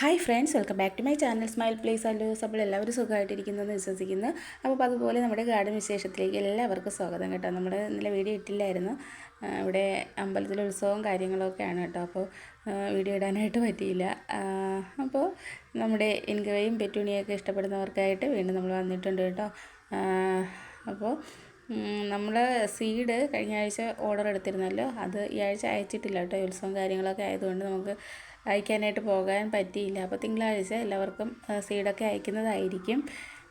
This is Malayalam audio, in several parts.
Hi friends welcome back to my channel smile place അല്ലൂസ് അപ്പോൾ എല്ലാവരും സുഖമായിട്ടിരിക്കുന്നതെന്ന് വിശ്വസിക്കുന്നു. അപ്പോൾ അതുപോലെ നമ്മുടെ ഗാർഡൻ വിശേഷത്തിലേക്ക് എല്ലാവർക്കും സ്വാഗതം കേട്ടോ. നമ്മൾ ഇന്നലെ വീഡിയോ ഇട്ടില്ലായിരുന്നു. ഇവിടെ അമ്പലത്തിലെ ഉത്സവവും കാര്യങ്ങളൊക്കെയാണ് കേട്ടോ. അപ്പോൾ വീഡിയോ ഇടാനായിട്ട് പറ്റിയില്ല. അപ്പോൾ നമ്മുടെ ഇൻകവയും പെറ്റൂണിയൊക്കെ ഇഷ്ടപ്പെടുന്നവർക്കായിട്ട് വീണ്ടും നമ്മൾ വന്നിട്ടുണ്ട് കേട്ടോ. അപ്പോൾ നമ്മൾ സീഡ് കഴിഞ്ഞ ആഴ്ച ഓർഡർ എടുത്തിരുന്നല്ലോ. അത് ഈ ആഴ്ച അയച്ചിട്ടില്ല കേട്ടോ. ഉത്സവം കാര്യങ്ങളൊക്കെ ആയതുകൊണ്ട് നമുക്ക് അയക്കാനായിട്ട് പോകാൻ പറ്റിയില്ല. അപ്പോൾ തിങ്കളാഴ്ച എല്ലാവർക്കും സീഡൊക്കെ അയക്കുന്നതായിരിക്കും.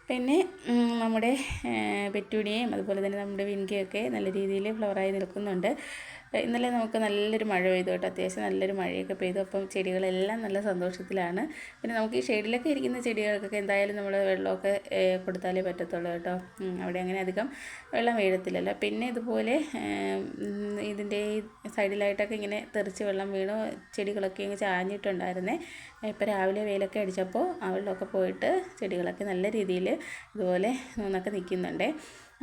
പിന്നെ നമ്മുടെ പെറ്റൂണിയയും അതുപോലെ തന്നെ നമ്മുടെ വിൻകയൊക്കെ നല്ല രീതിയിൽ ഫ്ലവറായി നിൽക്കുന്നുണ്ട്. ഇന്നലെ നമുക്ക് നല്ലൊരു മഴ പെയ്തു കേട്ടോ. അത്യാവശ്യം നല്ലൊരു മഴയൊക്കെ പെയ്തു. അപ്പം ചെടികളെല്ലാം നല്ല സന്തോഷത്തിലാണ്. പിന്നെ നമുക്ക് ഈ ഷെയ്ഡിലൊക്കെ ഇരിക്കുന്ന ചെടികൾക്കൊക്കെ എന്തായാലും നമ്മൾ വെള്ളമൊക്കെ കൊടുത്താലേ പറ്റത്തുള്ളൂ കേട്ടോ. അവിടെ അങ്ങനെ അധികം വെള്ളം വീഴത്തില്ലല്ലോ. പിന്നെ ഇതുപോലെ ഇതിന്റെ സൈഡിലായിട്ടൊക്കെ ഇങ്ങനെ തെറിച്ച് വെള്ളം വീണു. ചെടികളൊക്കെ ഇങ്ങനെ ചാഞ്ഞിട്ടുണ്ടായിരുന്നേ. ഇപ്പോൾ രാവിലെ വെയിലൊക്കെ അടിച്ചപ്പോൾ ആ വെള്ളമൊക്കെ പോയിട്ട് ചെടികളൊക്കെ നല്ല രീതിയിൽ ഇതുപോലെ നന്നൊക്കെ നിൽക്കുന്നുണ്ട്.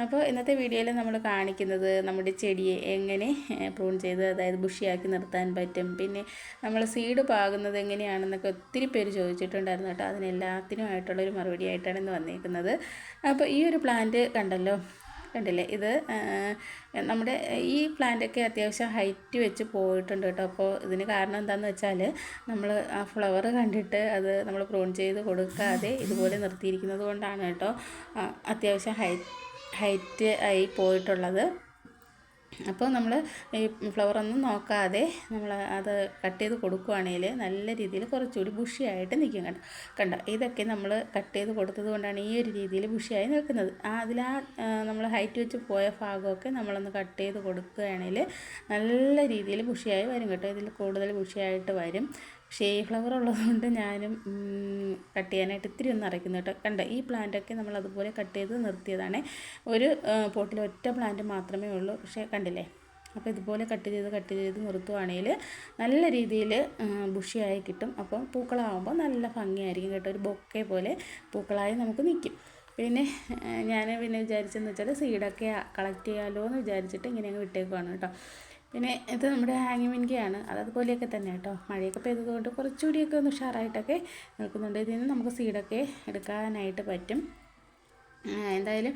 അപ്പോൾ ഇന്നത്തെ വീഡിയോയിൽ നമ്മൾ കാണിക്കുന്നത് നമ്മുടെ ചെടിയെ എങ്ങനെ പ്രൂൺ ചെയ്ത് അതായത് ബുഷിയാക്കി നിർത്താൻ പറ്റും. പിന്നെ നമ്മൾ സീഡ് പാകുന്നത് എങ്ങനെയാണെന്നൊക്കെ ഒത്തിരി പേര് ചോദിച്ചിട്ടുണ്ടായിരുന്നു കേട്ടോ. അതിനെല്ലാത്തിനുമായിട്ടുള്ളൊരു മറുപടി ആയിട്ടാണ് ഇന്ന് വന്നിരിക്കുന്നത് അപ്പോൾ ഈ ഒരു പ്ലാന്റ് കണ്ടല്ലോ കണ്ടില്ലേ? ഇത് നമ്മുടെ ഈ പ്ലാന്റൊക്കെ അത്യാവശ്യം ഹൈറ്റ് വെച്ച് പോയിട്ടുണ്ട് കേട്ടോ. അപ്പോൾ ഇതിന് കാരണം എന്താണെന്ന് വെച്ചാൽ നമ്മൾ ആ ഫ്ലവർ കണ്ടിട്ട് അത് നമ്മൾ പ്രൂൺ ചെയ്ത് കൊടുക്കാതെ ഇതുപോലെ നിർത്തിയിരിക്കുന്നത് കൊണ്ടാണ് കേട്ടോ. അത്യാവശ്യം ഹൈറ്റ് ഹൈറ്റ് ആയി പോയിട്ടുള്ളത്. അപ്പോൾ നമ്മൾ ഈ ഫ്ലവർ ഒന്നും നോക്കാതെ നമ്മൾ അത് കട്ട് ചെയ്ത് കൊടുക്കുകയാണെങ്കിൽ നല്ല രീതിയിൽ കുറച്ചുകൂടി ബുഷിയായിട്ട് നിൽക്കും കണ്ട കണ്ട? ഇതൊക്കെ നമ്മൾ കട്ട് ചെയ്ത് കൊടുത്തത് കൊണ്ടാണ് ഈ ഒരു രീതിയിൽ ബുഷിയായി നിൽക്കുന്നത്. ആ അതിൽ ആ നമ്മൾ ഹൈറ്റ് വെച്ച് പോയ ഭാഗമൊക്കെ നമ്മളൊന്ന് കട്ട് ചെയ്ത് കൊടുക്കുകയാണെങ്കിൽ നല്ല രീതിയിൽ ബുഷിയായി വരും കേട്ടോ. ഇതിൽ കൂടുതൽ ബുഷിയായിട്ട് വരും. ഈ ഫ്ലവർ ഉള്ളതുകൊണ്ട് ഞാനും കട്ട് ചെയ്യാനായിട്ട് ഇത്തിരി ഒന്ന് അരയ്ക്കുന്നു കേട്ടോ. കണ്ട ഈ പ്ലാന്റൊക്കെ നമ്മൾ അതുപോലെ കട്ട് ചെയ്ത് നിർത്തിയതാണ്. ഒരു പോട്ടിൽ ഒറ്റ പ്ലാന്റ് മാത്രമേ ഉള്ളൂ. പക്ഷേ കണ്ടില്ലേ? അപ്പോൾ ഇതുപോലെ കട്ട് ചെയ്ത് കട്ട് ചെയ്ത് നിർത്തുവാണെങ്കിൽ നല്ല രീതിയിൽ ബുഷിയായി കിട്ടും. അപ്പം പൂക്കളാവുമ്പോൾ നല്ല ഭംഗിയായിരിക്കും കേട്ടോ. ഒരു ബൊക്കെ പോലെ പൂക്കളായി നമുക്ക് നിൽക്കും. പിന്നെ ഞാൻ പിന്നെ വിചാരിച്ചെന്ന് വെച്ചാൽ സീഡൊക്കെ കളക്ട് ചെയ്യാമല്ലോ എന്ന് വിചാരിച്ചിട്ട് ഇങ്ങനെ അങ്ങ് വിട്ടേക്കുവാണ് കേട്ടോ. പിന്നെ ഇത് നമ്മുടെ ഹാങ്ങി മിൻകിയാണ് അത് അതുപോലെയൊക്കെ തന്നെ കേട്ടോ. മഴയൊക്കെ പെയ്തതുകൊണ്ട് കുറച്ചുകൂടിയൊക്കെ ഒന്ന് ഉഷാറായിട്ടൊക്കെ നിൽക്കുന്നുണ്ട്. ഇതിൽ നിന്ന് നമുക്ക് സീഡൊക്കെ എടുക്കാനായിട്ട് പറ്റും. എന്തായാലും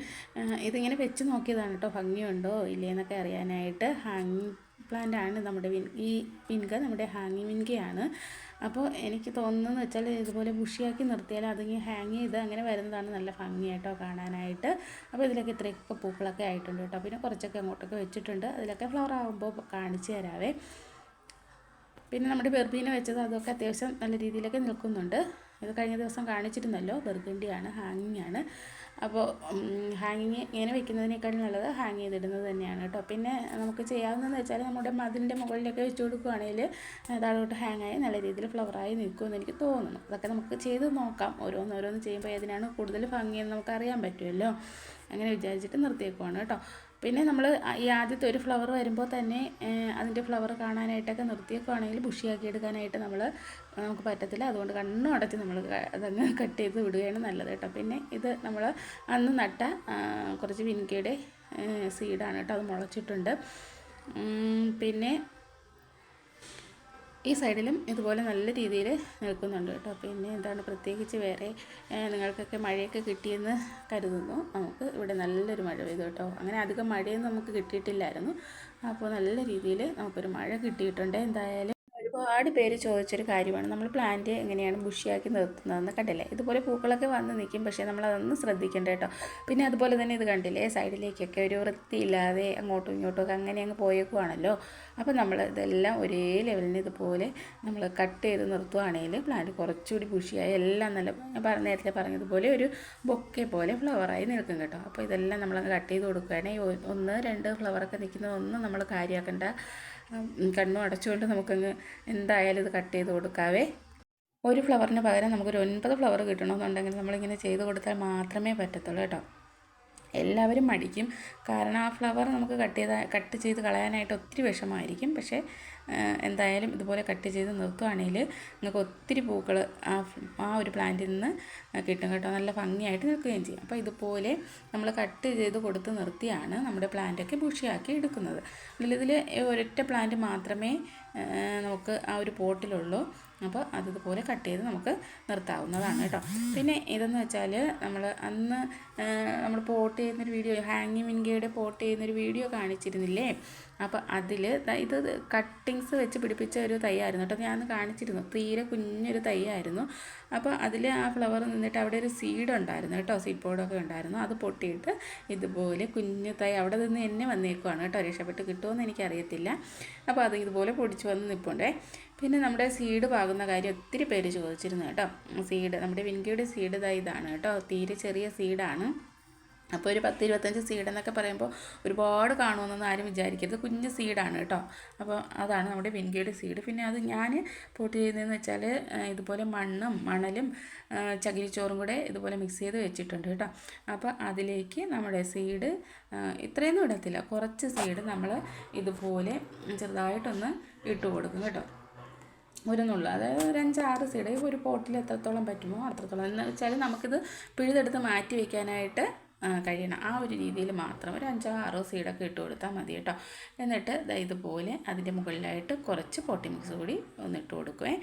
ഇതിങ്ങനെ വെച്ച് നോക്കിയതാണ് കേട്ടോ. ഭംഗിയുണ്ടോ ഇല്ലേ എന്നൊക്കെ അറിയാനായിട്ട് ഹാങ്ങിങ് പ്ലാന്റ് ആണ് നമ്മുടെ വിൻ ഈ വിൻക നമ്മുടെ ഹാങ്ങിങ് വിൻകയാണ് അപ്പോൾ എനിക്ക് തോന്നുന്നതെന്ന് വെച്ചാൽ ഇതുപോലെ ബുഷിയാക്കി നിർത്തിയാൽ അതിങ്ങനെ ഹാങ് ചെയ്ത് അങ്ങനെ വരുന്നതാണ് നല്ല ഭംഗിയായിട്ടോ കാണാനായിട്ട്. അപ്പോൾ ഇതിലൊക്കെ ഇത്രയൊക്കെ പൂക്കളൊക്കെ ആയിട്ടുണ്ട് കേട്ടോ. പിന്നെ കുറച്ചൊക്കെ അങ്ങോട്ടൊക്കെ വെച്ചിട്ടുണ്ട്. അതിലൊക്കെ ഫ്ലവർ ആകുമ്പോൾ കാണിച്ചു തരാവേ. പിന്നെ നമ്മുടെ ബെർബീനെ വെച്ചത് അതൊക്കെ അത്യാവശ്യം നല്ല രീതിയിലൊക്കെ നിൽക്കുന്നുണ്ട്. ഇത് കഴിഞ്ഞ ദിവസം കാണിച്ചിരുന്നല്ലോ ബെർഗണ്ടിയാണ് ഹാങ്ങിങ് ആണ് അപ്പോൾ ഹാങ്ങിങ് ഇങ്ങനെ വെക്കുന്നതിനേക്കാളും നല്ലത് ഹാങ് ചെയ്തിടുന്നത് തന്നെയാണ് കേട്ടോ. പിന്നെ നമുക്ക് ചെയ്യാവുന്നതെന്ന് വെച്ചാൽ നമ്മുടെ മതിലിന്റെ മുകളിലൊക്കെ വെച്ച് കൊടുക്കുകയാണെങ്കിൽ താഴോട്ട് ഹാങ് ആയി നല്ല രീതിയിൽ ഫ്ലവറായി നിൽക്കുമെന്ന് എനിക്ക് തോന്നുന്നു. അതൊക്കെ നമുക്ക് ചെയ്ത് നോക്കാം. ഓരോന്നോരോന്ന് ഓരോന്ന് ചെയ്യുമ്പോൾ ഏതിനാണ് കൂടുതൽ ഭംഗിയെന്ന് നമുക്ക് അറിയാൻ പറ്റുമല്ലോ. അങ്ങനെ വിചാരിച്ചിട്ട് നിർത്തിയേക്കുവാണ് കേട്ടോ. പിന്നെ നമ്മൾ ഈ ആദ്യത്തെ ഒരു ഫ്ലവർ വരുമ്പോൾ തന്നെ അതിന്റെ ഫ്ലവർ കാണാനായിട്ടൊക്കെ നിർത്തിയേക്കുവാണെങ്കിൽ ബുഷിയാക്കി എടുക്കാനായിട്ട് നമ്മൾ നമുക്ക് പറ്റത്തില്ല. അതുകൊണ്ട് കണ്ണും അടച്ച് നമ്മൾ അതങ്ങ് കട്ട് ചെയ്ത് വിടുകയാണ് നല്ലത് കേട്ടോ. പിന്നെ ഇത് നമ്മൾ അന്ന് നട്ട കുറച്ച് വിൻകയുടെ സീഡാണ് കേട്ടോ. അത് മുളച്ചിട്ടുണ്ട്. പിന്നെ ഈ സൈഡിലും ഇതുപോലെ നല്ല രീതിയിൽ നിൽക്കുന്നുണ്ട് കേട്ടോ. പിന്നെ എന്താണ് പ്രത്യേകിച്ച് വേറെ നിങ്ങൾക്കൊക്കെ മഴയൊക്കെ കിട്ടിയെന്ന് കരുതുന്നു. നമുക്ക് ഇവിടെ നല്ലൊരു മഴ പെയ്തു കേട്ടോ. അങ്ങനെ അധികം മഴയൊന്നും നമുക്ക് കിട്ടിയിട്ടില്ലായിരുന്നു. അപ്പോൾ നല്ല രീതിയിൽ നമുക്കൊരു മഴ കിട്ടിയിട്ടുണ്ട്. എന്തായാലും ഒരുപാട് പേര് ചോദിച്ചൊരു കാര്യമാണ്. നമ്മൾ പ്ലാന്റ് എങ്ങനെയാണ് ബുഷിയാക്കി നിർത്തുന്നതെന്ന് കണ്ടില്ലേ? ഇതുപോലെ പൂക്കളൊക്കെ വന്ന് നിൽക്കും. പക്ഷേ നമ്മൾ അതൊന്നും ശ്രദ്ധിക്കേണ്ട കേട്ടോ. പിന്നെ അതുപോലെ തന്നെ ഇത് കണ്ടില്ലേ? സൈഡിലേക്കൊക്കെ ഒരു വൃത്തിയില്ലാതെ അങ്ങോട്ടും ഇങ്ങോട്ടും ഒക്കെ അങ്ങനെ അങ്ങ് പോയേക്കുവാണല്ലോ. അപ്പോൾ നമ്മൾ ഇതെല്ലാം ഒരേ ലെവലിന് ഇതുപോലെ നമ്മൾ കട്ട് ചെയ്ത് നിർത്തുവാണെങ്കിൽ പ്ലാന്റ് കുറച്ചുകൂടി ബുഷിയായി എല്ലാം നല്ല ഞാൻ നേരത്തെ പറഞ്ഞതുപോലെ ഒരു ബൊക്കെ പോലെ ഫ്ലവറായി നിൽക്കും കേട്ടോ. അപ്പോൾ ഇതെല്ലാം നമ്മളങ്ങ് കട്ട് ചെയ്ത് കൊടുക്കുകയാണെങ്കിൽ ഒന്ന് രണ്ട് ഫ്ലവറൊക്കെ നിൽക്കുന്നതൊന്നും നമ്മൾ കാര്യമാക്കേണ്ട കണ്ണും അടച്ചുകൊണ്ട് നമുക്കങ്ങ് എന്തായാലും ഇത് കട്ട് ചെയ്ത് കൊടുക്കാവേ. ഒരു ഫ്ലവറിന് പകരം നമുക്കൊരു ഒൻപത് ഫ്ലവർ കിട്ടണമെന്നുണ്ടെങ്കിൽ നമ്മളിങ്ങനെ ചെയ്ത് കൊടുത്താൽ മാത്രമേ പറ്റത്തുള്ളൂ കേട്ടോ. എല്ലാവരും മടിക്കും. കാരണം ആ ഫ്ലവർ നമുക്ക് കട്ട് ചെയ്ത കട്ട് ചെയ്ത് കളയാനായിട്ട് ഒത്തിരി വിഷമമായിരിക്കും. പക്ഷേ എന്തായാലും ഇതുപോലെ കട്ട് ചെയ്ത് നിർത്തുവാണെങ്കിൽ നിങ്ങൾക്ക് ഒത്തിരി പൂക്കൾ ആ ആ ഒരു പ്ലാന്റിൽ നിന്ന് കിട്ടും കേട്ടോ. നല്ല ഭംഗിയായിട്ട് നിൽക്കുകയും ചെയ്യും. അപ്പോൾ ഇതുപോലെ നമ്മൾ കട്ട് ചെയ്ത് കൊടുത്ത് നിർത്തിയാണ് നമ്മുടെ പ്ലാന്റൊക്കെ ബുഷിയാക്കി എടുക്കുന്നത്. ഇതിൽ ഒരൊറ്റ പ്ലാന്റ് മാത്രമേ നമുക്ക് ആ ഒരു പോട്ടിലുള്ളൂ അപ്പോൾ അതുപോലെ കട്ട് ചെയ്ത് നമുക്ക് നിർത്താവുന്നതാണ് കേട്ടോ. പിന്നെ ഇതെന്ന് വെച്ചാൽ നമ്മൾ അന്ന് നമ്മൾ പോട്ട് ചെയ്യുന്നൊരു വീഡിയോ ഹാങ്ങി മിൻകയുടെ പോട്ട് ചെയ്യുന്നൊരു വീഡിയോ കാണിച്ചിരുന്നില്ലേ? അപ്പോൾ അതിൽ ഇത് കട്ടിങ്സ് വെച്ച് പിടിപ്പിച്ച ഒരു തൈയായിരുന്നു കേട്ടോ. ഞാൻ കാണിച്ചിരുന്നു. തീരെ കുഞ്ഞൊരു തൈയായിരുന്നു. അപ്പോൾ അതിൽ ആ ഫ്ലവർ നിന്നിട്ട് അവിടെ ഒരു സീഡ് ഉണ്ടായിരുന്നു കേട്ടോ. സീഡ് ബോർഡൊക്കെ ഉണ്ടായിരുന്നു. അത് പൊട്ടിയിട്ട് ഇതുപോലെ കുഞ്ഞു തൈ അവിടെ നിന്ന് എന്നെ വന്നേക്കുവാണ് കേട്ടോ. രക്ഷപ്പെട്ട് കിട്ടുമെന്ന് എനിക്കറിയത്തില്ല. അപ്പോൾ അത് ഇതുപോലെ പൊടിച്ച് വന്ന് നിൽപ്പുണ്ടേ പിന്നെ നമ്മുടെ സീഡ് പാകുന്ന കാര്യം ഒത്തിരി പേര് ചോദിച്ചിരുന്നു കേട്ടോ. സീഡ് നമ്മുടെ വിൻകിയുടെ സീഡ് ഇതാണ് കേട്ടോ. തീരെ ചെറിയ സീഡാണ് അപ്പോൾ ഒരു പത്ത് ഇരുപത്തഞ്ച് സീഡ് എന്നൊക്കെ പറയുമ്പോൾ ഒരുപാട് കാണുമെന്നൊന്നും ആരും വിചാരിക്കരുത്. കുഞ്ഞ് സീഡാണ് കേട്ടോ. അപ്പോൾ അതാണ് നമ്മുടെ വിൻകിയുടെ സീഡ് പിന്നെ അത് ഞാൻ പോട്ട് ചെയ്യുന്നതെന്ന് വെച്ചാൽ ഇതുപോലെ മണ്ണും മണലും ചകിരിച്ചോറും കൂടെ ഇതുപോലെ മിക്സ് ചെയ്ത് വെച്ചിട്ടുണ്ട് കേട്ടോ. അപ്പോൾ അതിലേക്ക് നമ്മുടെ സീഡ് ഇത്രയൊന്നും ഇടത്തില്ല. കുറച്ച് സീഡ് നമ്മൾ ഇതുപോലെ ചെറുതായിട്ടൊന്ന് ഇട്ട് കൊടുക്കും കേട്ടോ. ഒരു നുള്ളു അതായത് ഒരു അഞ്ചാറ് സീഡ് ഒരു പോട്ടിൽ എത്രത്തോളം പറ്റുമോ അത്രത്തോളം. എന്ന് വെച്ചാൽ നമുക്കിത് പിഴുതെടുത്ത് മാറ്റി വയ്ക്കാനായിട്ട് കഴിയണം. ആ ഒരു രീതിയിൽ മാത്രം ഒരു അഞ്ചോ ആറോ സീഡൊക്കെ ഇട്ട് കൊടുത്താൽ മതി കേട്ടോ. എന്നിട്ട് ഇതുപോലെ അതിന്റെ മുകളിലായിട്ട് കുറച്ച് പോട്ടി മിക്സ് കൂടി ഒന്ന് ഇട്ട് കൊടുക്കുവേ.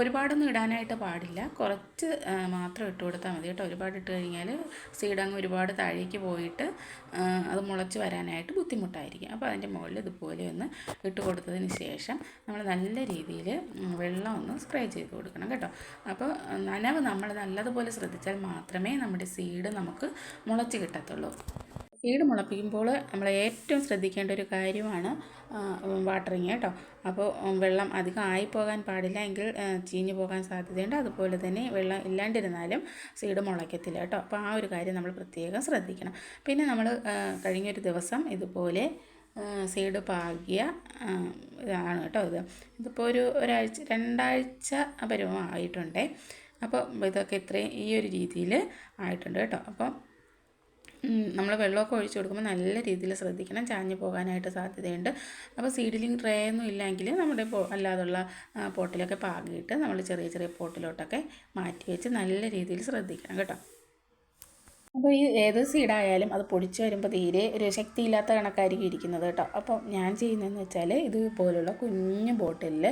ഒരുപാടൊന്നും ഇടാനായിട്ട് പാടില്ല. കുറച്ച് മാത്രം ഇട്ട് കൊടുത്താൽ മതി കേട്ടോ. ഒരുപാട് ഇട്ട് കഴിഞ്ഞാൽ സീഡ് അങ്ങ് ഒരുപാട് താഴേക്ക് പോയിട്ട് അത് മുളച്ച് വരാനായിട്ട് ബുദ്ധിമുട്ടായിരിക്കും. അപ്പോൾ അതിന്റെ മുകളിൽ ഇതുപോലെ ഒന്ന് ഇട്ട് കൊടുത്തതിന് ശേഷം നമ്മൾ നല്ല രീതിയിൽ വെള്ളം ഒന്ന് സ്പ്രേ ചെയ്ത് കൊടുക്കണം കേട്ടോ. അപ്പോൾ നനവ് നമ്മൾ നല്ലതുപോലെ ശ്രദ്ധിച്ചാൽ മാത്രമേ നമ്മുടെ സീഡ് നമുക്ക് മുളച്ച് കിട്ടത്തുള്ളൂ. സീഡ് മുളപ്പിക്കുമ്പോൾ നമ്മൾ ഏറ്റവും ശ്രദ്ധിക്കേണ്ട ഒരു കാര്യമാണ് വാട്ടറിങ് കേട്ടോ. അപ്പോൾ വെള്ളം അധികം ആയിപ്പോകാൻ പാടില്ല എങ്കിൽ ചീഞ്ഞു പോകാൻ സാധ്യതയുണ്ട്. അതുപോലെ തന്നെ വെള്ളം ഇല്ലാണ്ടിരുന്നാലും സീഡ് മുളയ്ക്കത്തില്ല കേട്ടോ. അപ്പോൾ ആ ഒരു കാര്യം നമ്മൾ പ്രത്യേകം ശ്രദ്ധിക്കണം. പിന്നെ നമ്മൾ കഴിഞ്ഞൊരു ദിവസം ഇതുപോലെ സീഡ് പാകിയ ഇതാണ് കേട്ടോ ഇത്. ഇതിപ്പോൾ ഒരു ഒരാഴ്ച രണ്ടാഴ്ച പരുവമായിട്ടുണ്ടേ അപ്പോൾ ഇതൊക്കെ ഇത്രയും ഈ ഒരു രീതിയിൽ ആയിട്ടുണ്ട് കേട്ടോ. അപ്പം നമ്മൾ വെള്ളമൊക്കെ ഒഴിച്ചു കൊടുക്കുമ്പോൾ നല്ല രീതിയിൽ ശ്രദ്ധിക്കണം. ചാഞ്ഞു പോകാനായിട്ട് സാധ്യതയുണ്ട്. അപ്പോൾ സീഡിലിംഗ് ട്രേ ഒന്നും ഇല്ലെങ്കിൽ നമ്മുടെ അല്ലാതുള്ള പോട്ടിലൊക്കെ പാകിയിട്ട് നമ്മൾ ചെറിയ ചെറിയ പോട്ടിലോട്ടൊക്കെ മാറ്റി വെച്ച് നല്ല രീതിയിൽ ശ്രദ്ധിക്കണം കേട്ടോ. അപ്പോൾ ഈ ഏത് സീഡായാലും അത് പൊടിച്ച് വരുമ്പോൾ തീരെ ഒരു ശക്തിയില്ലാത്ത കണക്കായിരിക്കും ഇരിക്കുന്നത് കേട്ടോ. അപ്പോൾ ഞാൻ ചെയ്യുന്നതെന്ന് വെച്ചാൽ ഇതുപോലുള്ള കുഞ്ഞു ബോട്ടിലിൽ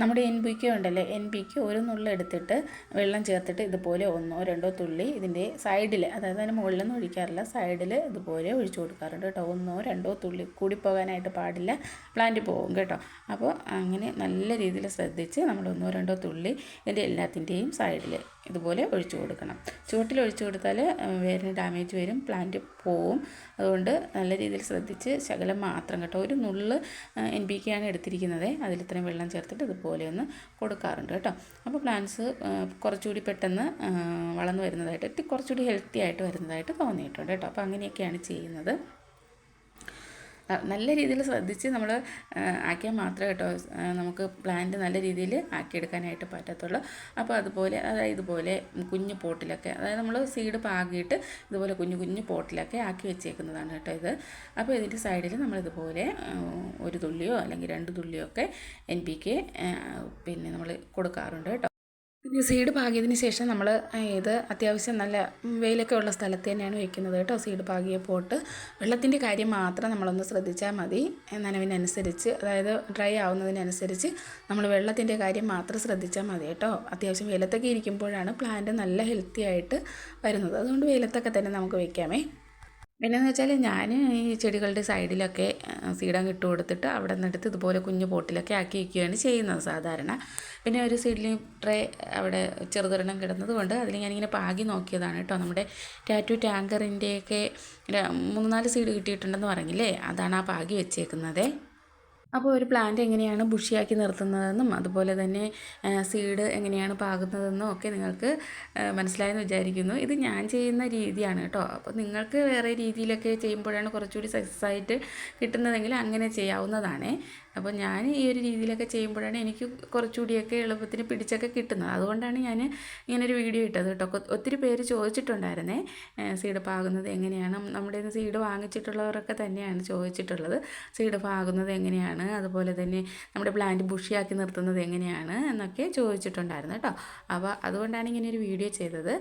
നമ്മുടെ എൻ പി കെ ഉണ്ടല്ലോ എൻ പി ഒരു നുള്ള എടുത്തിട്ട് വെള്ളം ചേർത്തിട്ട് ഇതുപോലെ ഒന്നോ രണ്ടോ തുള്ളി ഇതിന്റെ സൈഡിൽ അതായത് അതിന് മുകളിലൊന്നും ഒഴിക്കാറില്ല സൈഡിൽ ഇതുപോലെ ഒഴിച്ചു കൊടുക്കാറുണ്ട് കേട്ടോ. ഒന്നോ രണ്ടോ തുള്ളി കൂടി പോകാനായിട്ട് പാടില്ല പ്ലാന്റ് പോകും കേട്ടോ. അപ്പോൾ അങ്ങനെ നല്ല രീതിയിൽ ശ്രദ്ധിച്ച് നമ്മൾ ഒന്നോ രണ്ടോ തുള്ളി ഇതിന്റെ എല്ലാത്തിന്റെയും സൈഡിൽ ഇതുപോലെ ഒഴിച്ചു കൊടുക്കണം. ചുവട്ടിൽ ഒഴിച്ചു കൊടുത്താൽ വേരിന് ഡാമേജ് വരും പ്ലാന്റ് പോവും. അതുകൊണ്ട് നല്ല രീതിയിൽ ശ്രദ്ധിച്ച് ശകലം മാത്രം കേട്ടോ. ഒരു നുള്ള് എൻ ബി കെ ആണ് എടുത്തിരിക്കുന്നത്. അതിൽ ഇത്രയും വെള്ളം ചേർത്തിട്ട് ഇതുപോലെ ഒന്ന് കൊടുക്കാറുണ്ട് കേട്ടോ. അപ്പോൾ പ്ലാന്റ്സ് കുറച്ചുകൂടി പെട്ടെന്ന് വളർന്നു വരുന്നതായിട്ട് കുറച്ചുകൂടി ഹെൽത്തി ആയിട്ട് വരുന്നതായിട്ട് തോന്നിയിട്ടുണ്ട് കേട്ടോ. അപ്പോൾ അങ്ങനെയൊക്കെയാണ് ചെയ്യുന്നത്. നല്ല രീതിയിൽ ശ്രദ്ധിച്ച് നമ്മൾ ആക്കിയാൽ മാത്രമേ കേട്ടോ നമുക്ക് പ്ലാന്റ് നല്ല രീതിയിൽ ആക്കിയെടുക്കാനായിട്ട് പറ്റത്തുള്ളൂ. അപ്പോൾ അതുപോലെ അതായത് ഇതുപോലെ കുഞ്ഞു പോട്ടിലൊക്കെ അതായത് നമ്മൾ സീഡ് പാകിയിട്ട് ഇതുപോലെ കുഞ്ഞു കുഞ്ഞു പോട്ടിലൊക്കെ ആക്കി വെച്ചേക്കുന്നതാണ് കേട്ടോ ഇത്. അപ്പോൾ ഇതിന്റെ സൈഡിൽ നമ്മളിതുപോലെ ഒരു തുള്ളിയോ അല്ലെങ്കിൽ രണ്ട് തുള്ളിയോ ഒക്കെ എൻ പി കെ പിന്നെ നമ്മൾ കൊടുക്കാറുണ്ട് കേട്ടോ. ഇത് സീഡ് പാകിയതിന് ശേഷം നമ്മൾ ഇത് അത്യാവശ്യം നല്ല വെയിലൊക്കെ ഉള്ള സ്ഥലത്ത് തന്നെയാണ് വെക്കുന്നത് കേട്ടോ സീഡ് പാകിയ പോട്ട് വെള്ളത്തിന്റെ കാര്യം മാത്രം നമ്മളൊന്ന് ശ്രദ്ധിച്ചാൽ മതി. നനവിനനുസരിച്ച് അതായത് ഡ്രൈ ആവുന്നതിനനുസരിച്ച് നമ്മൾ വെള്ളത്തിന്റെ കാര്യം മാത്രം ശ്രദ്ധിച്ചാൽ മതി കേട്ടോ. അത്യാവശ്യം വെയിലത്തൊക്കെ ഇരിക്കുമ്പോഴാണ് പ്ലാന്റ് നല്ല ഹെൽത്തി ആയിട്ട് വരുന്നത്. അതുകൊണ്ട് വെയിലത്തൊക്കെ തന്നെ നമുക്ക് വെക്കാമേ. പിന്നെയെന്ന് വെച്ചാൽ ഞാൻ ഈ ചെടികളുടെ സൈഡിലൊക്കെ സീഡം ഇട്ട് കൊടുത്തിട്ട് അവിടെ നിന്നെടുത്ത് ഇതുപോലെ കുഞ്ഞു പോട്ടിലൊക്കെ ആക്കി വയ്ക്കുകയാണ് ചെയ്യുന്നത് സാധാരണ. പിന്നെ ഒരു സീഡിലിംഗ് ട്രേ അവിടെ ചെറുതൊരെണ്ണം കിടന്നത് കൊണ്ട് അതിൽ ഞാനിങ്ങനെ പാകി നോക്കിയതാണ് കേട്ടോ. നമ്മുടെ ടാറ്റു ടാങ്കറിന്റെയൊക്കെ മൂന്ന് നാല് സീഡ് കിട്ടിയിട്ടുണ്ടെന്ന് പറഞ്ഞില്ലേ? അതാണ് ആ പാകി വെച്ചേക്കുന്നത്. അപ്പോൾ ഒരു പ്ലാന്റ് എങ്ങനെയാണ് ബുഷിയാക്കി നിർത്തുന്നതെന്നും അതുപോലെ തന്നെ സീഡ് എങ്ങനെയാണ് പാകുന്നതെന്നും ഒക്കെ നിങ്ങൾക്ക് മനസ്സിലായെന്ന് വിചാരിക്കുന്നു. ഇത് ഞാൻ ചെയ്യുന്ന രീതിയാണ് കേട്ടോ. അപ്പോൾ നിങ്ങൾക്ക് വേറെ രീതിയിലൊക്കെ ചെയ്യുമ്പോഴാണ് കുറച്ചുകൂടി സക്സസ് ആയിട്ട് കിട്ടുന്നതെങ്കിൽ അങ്ങനെ ചെയ്യാവുന്നതാണേ. അപ്പോൾ ഞാൻ ഈ ഒരു രീതിയിലൊക്കെ ചെയ്യുമ്പോഴാണ് എനിക്ക് കുറച്ചുകൂടിയൊക്കെ എളുപ്പത്തിന് പിടിച്ചൊക്കെ കിട്ടുന്നത്. അതുകൊണ്ടാണ് ഞാൻ ഇങ്ങനൊരു വീഡിയോ ഇട്ടത് കേട്ടോ. ഒത്തിരി പേര് ചോദിച്ചിട്ടുണ്ടായിരുന്നേ സീഡ് പാകുന്നത് എങ്ങനെയാണ്? നമ്മുടെ സീഡ് വാങ്ങിച്ചിട്ടുള്ളവരൊക്കെ തന്നെയാണ് ചോദിച്ചിട്ടുള്ളത്. സീഡ് പാകുന്നത് എങ്ങനെയാണ്? അതുപോലെ തന്നെ നമ്മുടെ പ്ലാന്റ് ബുഷിയാക്കി നിർത്തുന്നത് എങ്ങനെയാണ്? എന്നൊക്കെ ചോദിച്ചിട്ടുണ്ടായിരുന്നു കേട്ടോ. അപ്പോൾ അതുകൊണ്ടാണ് ഇങ്ങനെ ഒരു വീഡിയോ ചെയ്തത്.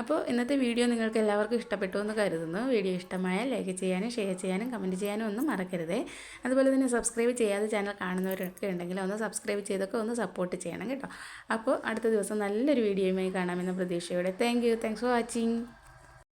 അപ്പോൾ ഇന്നത്തെ വീഡിയോ നിങ്ങൾക്ക് എല്ലാവർക്കും ഇഷ്ടപ്പെട്ടു എന്ന് കരുതുന്നു. വീഡിയോ ഇഷ്ടമായാൽ ലൈക്ക് ചെയ്യാനും ഷെയർ ചെയ്യാനും കമന്റ് ചെയ്യാനും ഒന്നും മറക്കരുതേ. അതുപോലെ തന്നെ സബ്സ്ക്രൈബ് ചെയ്യാതെ ചാനൽ കാണുന്നവരൊക്കെ ഉണ്ടെങ്കിൽ ഒന്ന് സബ്സ്ക്രൈബ് ചെയ്തൊക്കെ ഒന്ന് സപ്പോർട്ട് ചെയ്യണം കേട്ടോ. അപ്പോൾ അടുത്ത ദിവസം നല്ലൊരു വീഡിയോയുമായി കാണാമെന്ന പ്രതീക്ഷയോടെ. Thank you thanks for watching